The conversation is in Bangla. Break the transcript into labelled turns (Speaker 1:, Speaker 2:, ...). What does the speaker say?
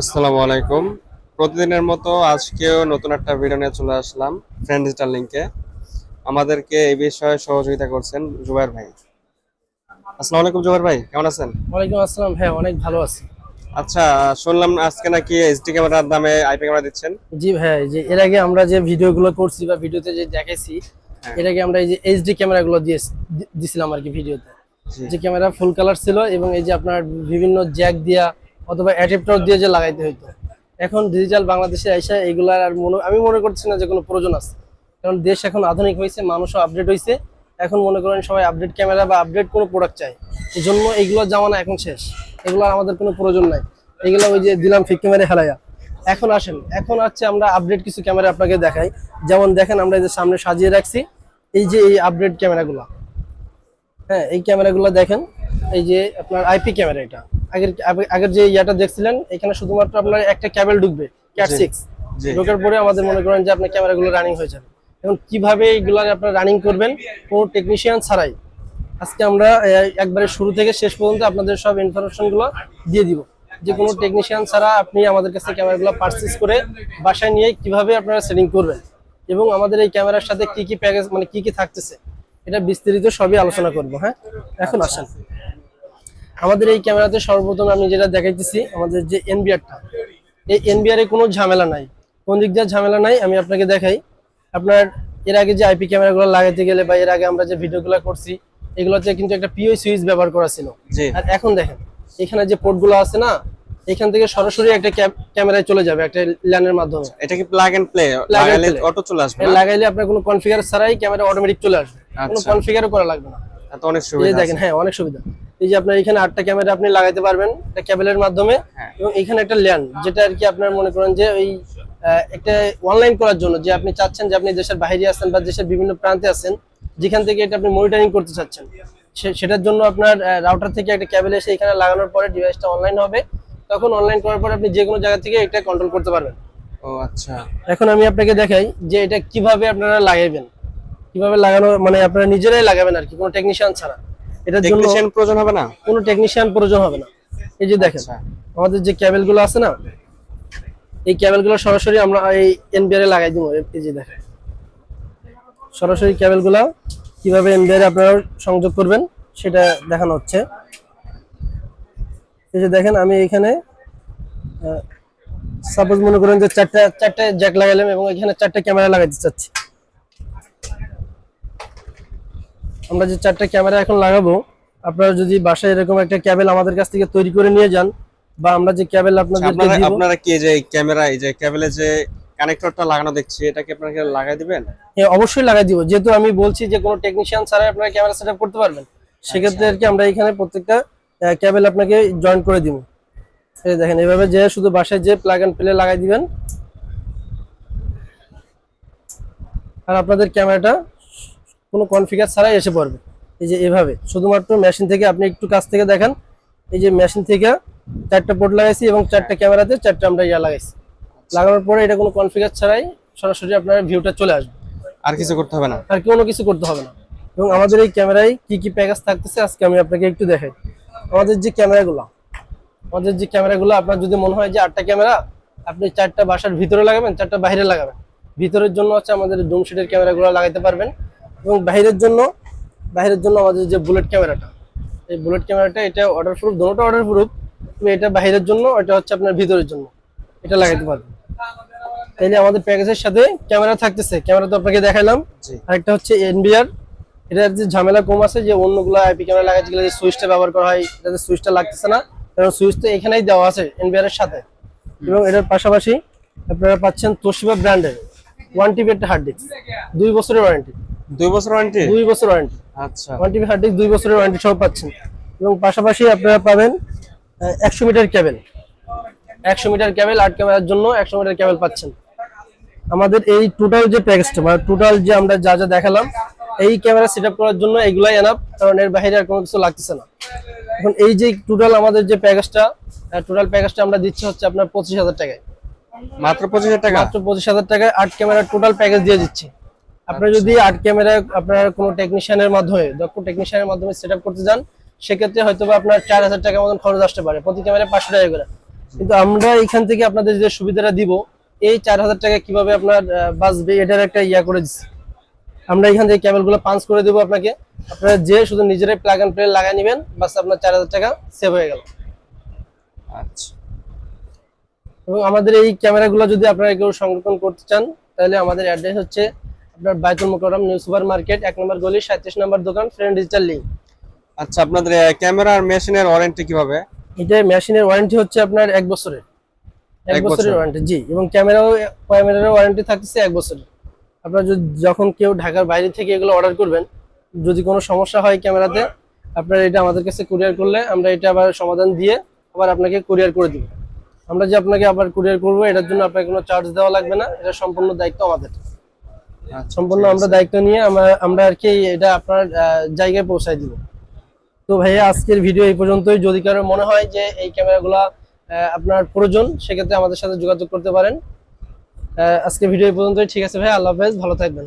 Speaker 1: আসসালামু আলাইকুম। প্রতিদিনের মতো আজকেও নতুন একটা ভিডিও নিয়ে চলে আসলাম ফ্রেন্ড ডিজিটাল লিঙ্কে আমাদেরকে এই বিষয়ে সহযোগিতা করছেন জুবাইর ভাই। আসসালামু আলাইকুম জুবাইর ভাই কেমন আছেন?
Speaker 2: ওয়ালাইকুম আসসালাম হ্যাঁ অনেক ভালো আছি।
Speaker 1: আচ্ছা শুনলাম আজকে নাকি এইচডি ক্যামেরার দামে আইপি ক্যামেরা দিচ্ছেন।
Speaker 2: জি ভাই যে এর আগে আমরা যে ভিডিওগুলো করছি বা ভিডিওতে যে দেখাইছি
Speaker 1: হ্যাঁ।
Speaker 2: এর আগে আমরা এই যে এইচডি ক্যামেরাগুলো দিয়ে দিছিলাম আর কি ভিডিওতে। যে ক্যামেরা ফুল কালার ছিল এবং এই যে আপনার বিভিন্ন জ্যাক দিয়া অথবা অ্যাডাপ্টার দিয়ে যে লাগাইতে হইতো। এখন ডিজিটাল বাংলাদেশে এসে এগুলার আর মনে, আমি মনে করছি না যে কোনো প্রয়োজন আছে। কারণ দেশ এখন আধুনিক হয়েছে মানুষও আপডেট হয়েছে এখন মনে করেন সবাই আপডেট ক্যামেরা বা আপডেট কোনো প্রোডাক্ট চাই এই জন্য এইগুলোর জামানা এখন শেষ। এগুলো আমাদের কোনো প্রয়োজন নাই। এগুলো ওই যে দিলাম ফিক ক্যামেরা হেলাইয়া। এখন আসেন, এখন হচ্ছে আমরা আপডেট কিছু ক্যামেরা আপনাকে দেখাই। যেমন দেখেন আমরা এই যে সামনে সাজিয়ে রাখছি, এই যে এই আপডেট ক্যামেরাগুলো হ্যাঁ এই ক্যামেরাগুলো দেখেন, এই যে আপনার আইপি ক্যামেরা এটা। আগের আগের যে ইয়াটা দেখছিলেন এখানে শুধুমাত্র আপনার একটা ক্যাবেল ঢুকবে ক্যাট সিক্স ঢোকার পরে আমাদের মনে করেন যে আপনার ক্যামেরাগুলো রানিং হয়ে যাবে। এখন কীভাবে এইগুলো আপনার রানিং করবেন কোনো টেকনিশিয়ান ছাড়াই। আজকে আমরা একবারে শুরু থেকে শেষ পর্যন্ত আপনাদের সব ইনফরমেশনগুলো দিয়ে দিব। যে কোনো টেকনিশিয়ান ছাড়া আপনি আমাদের কাছে ক্যামেরাগুলো পারচেস করে বাসায় নিয়ে কীভাবে আপনারা সেটিং করবেন। এবং আমাদের এই ক্যামেরার সাথে কি কি প্যাকেজ মানে কি কি থাকতেছে এটা বিস্তারিত সবই আলোচনা করব হ্যাঁ? এখন আসেন। আমাদের এই ক্যামেরাতে সর্বপ্রথম আমি যেটা দেখাইতেছি আমাদের যে এনবিআরটা এই এনবিআর এ কোনো ঝামেলা নাই। কোন দিক দিয়ে ঝামেলা নাই আমি আপনাকে দেখাই। আপনার এর আগে যে আইপি ক্যামেরাগুলো লাগাইতে গেলে বা এর আগে আমরা যে ভিডিওগুলো করছি এগুলোতে কিন্তু একটা পিও সুইচ ব্যবহার করা ছিল। আর এখন দেখেন এখানে যে পোর্টগুলো আছে না এখান থেকে সরাসরি একটা ক্যামেরায় চলে যাবে একটা ল্যানের মাধ্যমে।
Speaker 1: এটা কি প্লাগ এন্ড প্লে লাগাইলে অটো চলে আসবে
Speaker 2: লাগাইলে আপনার কোনো কনফিগার ছাড়াই ক্যামেরা অটোমেটিক চলে আসবে। কোনো
Speaker 1: আচ্ছা।
Speaker 2: কনফিগারও করা লাগবে না।
Speaker 1: এত অনেক সুবিধা
Speaker 2: দেখেন হ্যাঁ অনেক সুবিধা। এই যে আপনার এখানে আটটা ক্যামেরা আপনি লাগাইতে পারবেন একটা ক্যাবেলের মাধ্যমে
Speaker 1: হ্যাঁ।
Speaker 2: এবং এখানে একটা ল্যান্ড যেটা আর কি আপনার মনে করেন যে ওই একটা অনলাইন করার জন্য যে আপনি চাচ্ছেন যে আপনি দেশের বাইরে আছেন বা দেশের বিভিন্ন প্রান্তে আছেন যেখান থেকে এটা আপনি মনিটরিং করতে চাচ্ছেন। সেটার জন্য আপনার রাউটার থেকে একটা ক্যাবেল এসে এখানে লাগানোর পরে ডিভাইসটা অনলাইন হবে। তখন অনলাইন করার পরে আপনি যে কোনো জায়গা থেকে এটা কন্ট্রোল করতে পারবেন।
Speaker 1: ও আচ্ছা।
Speaker 2: এখন আমি আপনাকে দেখাই যে এটা কীভাবে আপনারা লাগাইবেন। কীভাবে লাগানো মানে আপনারা নিজেরাই লাগাবেন আর কি কোনো টেকনিশিয়ান ছাড়া। এটার জন্য
Speaker 1: টেকনিশিয়ান প্রয়োজন হবে না?
Speaker 2: কোনো টেকনিশিয়ান প্রয়োজন হবে না। এই যে দেখেন
Speaker 1: আচ্ছা।
Speaker 2: আমাদের যে ক্যাবেলগুলো আছে না এই ক্যাবেলগুলো সরাসরি আমরা এই এনবিআর এ লাগাই দিব। এই যে দেখেন সরাসরি ক্যাবেলগুলো কীভাবে এনবিআর আপনারা সংযোগ করবেন সেটা দেখানো হচ্ছে। এই যে দেখেন আমি এখানে সাপোজ মনে করেন যে চারটা চারটা জ্যাক লাগাইলাম এবং এখানে চারটা ক্যামেরা লাগাইতে চাচ্ছি। আমরা যে চারটা ক্যামেরা এখন লাগাবো আপনারা যদি বাসায় এরকম একটা ক্যাবেল আমাদের কাছ থেকে তৈরি করে নিয়ে যান বা আমরা যে ক্যাবেল আপনাদেরকে
Speaker 1: আচ্ছা, আপনারা
Speaker 2: দিব
Speaker 1: আপনারা কি যে ক্যামেরা এই যে কেবলে যে কানেক্টরটা লাগানো দেখছি এটা কি আপনারা লাগাই দিবেন?
Speaker 2: হ্যাঁ অবশ্যই লাগাই দিব। যেহেতু আমি বলছি যে কোনো টেকনিশিয়ান ছাড়াই আপনারা ক্যামেরা সেটআপ করতে পারবেন সেক্ষেত্রে আর কি আমরা এখানে প্রত্যেকটা ক্যাবেল আপনাকে জয়েন করে দিব। এই দেখেন এইভাবে যে শুধু বাসায় যে প্লাগ এন্ড প্লে লাগাই দিবেন। আর আপনাদের ক্যামেরাটা কোনো কনফিগার ছাড়াই এসে পড়বে। এই যে এভাবে। শুধুমাত্র মেশিন থেকে আপনি একটু কাছ থেকে দেখেন। এই যে মেশিন থেকে চারটা পোর্ট লাগাইছি এবং চারটা ক্যামেরাতে চারটা আমরা ইয়া লাগাইছি। লাগানোর পরে এটা কোনো কনফিগার ছাড়াই সরাসরি আপনার ভিউটা চলে আসবে।
Speaker 1: আর কিছু করতে হবে না।
Speaker 2: আর কোনো কিছু করতে হবে না। এবং আমাদের এই ক্যামেরায় কি কি প্যাকেজ থাকতেছে আজকে আমি আপনাকে একটু দেখাই। আমাদের যে ক্যামেরাগুলো আমাদের যে ক্যামেরাগুলো আপনার যদি মনে হয় যে আটটা ক্যামেরা আপনি চারটা বাসার ভিতরে লাগাবেন চারটা বাইরে লাগাবেন। ভিতরের জন্য হচ্ছে আমাদের ডুম শিটের ক্যামেরাগুলো লাগাইতে পারবেন। এবং বাইরের জন্য বাইরের জন্য আমাদের যে বুলেট ক্যামেরাটা এই বুলেট ক্যামেরাটা এটা অর্ডার প্রুফ দুটোটা অর্ডার প্রুফ তুমি এটা বাইরের জন্য এটা হচ্ছে আপনার ভিতরের জন্য এটা লাগাইতে পারবেন তাইলে আমাদের প্যাকেজের সাথে ক্যামেরা থাকতেছে ক্যামেরা তো আপনাকে দেখাইলাম।
Speaker 1: জি।
Speaker 2: আরেকটা হচ্ছে এনবিআর এটার যে ঝামেলা কম আছে যে অন্যগুলো আইপি ক্যামেরা লাগাতে গেলে যে সুইচটা ব্যবহার করা হয় এটাতে সুইচটা লাগতেছে না কারণ সুইচ তো এখানেই দেওয়া আছে এনবিআর এর সাথে। এবং এটার পাশাপাশি আপনারা পাচ্ছেন তোশিবা ব্র্যান্ডের ওয়ান টিভি একটা হার্ড ডিস্ক দুই বছরের ওয়ারেন্টি
Speaker 1: দুই বছর ওয়ারেন্টি
Speaker 2: দুই বছর ওয়ারেন্টি
Speaker 1: আচ্ছা।
Speaker 2: ওয়ান টিভি হার্ড ডিস্ক দুই বছরের ওয়ারেন্টি সহ পাচ্ছেন। এবং পাশাপাশি আপনারা পাবেন একশো মিটার ক্যাবেল একশো মিটার ক্যাবেল আট ক্যামেরার জন্য একশো মিটার ক্যাবেল পাচ্ছেন। আমাদের এই টোটাল যে প্যাকেজটা মানে টোটাল যে আমরা যা যা দেখালাম এই ক্যামেরা সেট করার জন্য এইগুলাই এনাফ কারণ এর বাইরে আর কোনো কিছু লাগতেছে না। এখন এই যে টোটাল আমাদের যে প্যাকেজটা টোটাল প্যাকেজটা আমরা দিচ্ছি হচ্ছে আপনার পঁচিশ হাজার টাকায়।
Speaker 1: মাত্র পঁচিশ হাজার টাকা?
Speaker 2: মাত্র পঁচিশ হাজার টাকায় আট ক্যামেরার টোটাল প্যাকেজ দিয়ে দিচ্ছি। আপনি যদি আট ক্যামেরা আপনার কোনো টেকনিশিয়ানের মাধ্যমে দক্ষ টেকনিশিয়ানের মাধ্যমে সেট করতে যান সেক্ষেত্রে হয়তো বা আপনার চার হাজার টাকার মতন খরচ আসতে পারে। প্রতি ক্যামেরায় পাঁচশো টাকা করে। কিন্তু আমরা এখান থেকে আপনাদের যে সুবিধাটা দিব এই চার হাজার টাকা কীভাবে আপনার বাঁচবে এটার একটা ইয়া করে দিচ্ছি আমরা এখান থেকে কেবলগুলো পাঞ্চ করে দেবো আপনাকে। আপনারা যে শুধু নিজেরাই প্লাগ অ্যান্ড প্লে লাগাই নেবেন বাস আপনার চার হাজার টাকা সেভ হয়ে গেল।
Speaker 1: আচ্ছা।
Speaker 2: এবং আমাদের এই ক্যামেরাগুলো যদি আপনারা কেউ সংরক্ষণ করতে চান তাহলে আমাদের অ্যাড্রেস হচ্ছে আপনার বাইতুল মোকাররম নিউ সুপার মার্কেট এক নম্বর গলি সাঁত্রিশ নম্বর দোকান ফ্রেন্ড ডিজিটাল লিঙ্ক।
Speaker 1: আচ্ছা আপনাদের ক্যামেরার মেশিনের ওয়ারেন্টি কীভাবে?
Speaker 2: এটা মেশিনের ওয়ারেন্টি হচ্ছে আপনার এক বছরের। এক বছরের ওয়ারেন্টি জি এবং ক্যামেরাও ক্যামেরারও ওয়ারেন্টি থাকছে এক বছরের। আপনার যদি যখন কেউ ঢাকার বাইরে থেকে এগুলো অর্ডার করবেন যদি কোনো সমস্যা হয় ক্যামেরাতে আপনার এটা আমাদের কাছে কুরিয়ার করলে আমরা এটা আবার সমাধান দিয়ে আবার আপনাকে কুরিয়ার করে দিব। আমরা যে আপনাকে আবার কুরিয়ার করব এটার জন্য আপনাকে কোনো চার্জ দেওয়া লাগবে না এটা সম্পূর্ণ দায়িত্ব আমাদের। সম্পূর্ণ আমরা দায়িত্ব নিয়ে আমরা আমরা আর কি এটা আপনার জায়গায় পৌঁছায় দিব। তো ভাইয়া আজকের ভিডিও এই পর্যন্তই। যদি কারও মনে হয় যে এই ক্যামেরাগুলো আপনার প্রয়োজন সেক্ষেত্রে আমাদের সাথে যোগাযোগ করতে পারেন। আহ, আজকের ভিডিও এই পর্যন্তই। ঠিক আছে ভাই আল্লাহ হাফেজ। ভালো থাকবেন।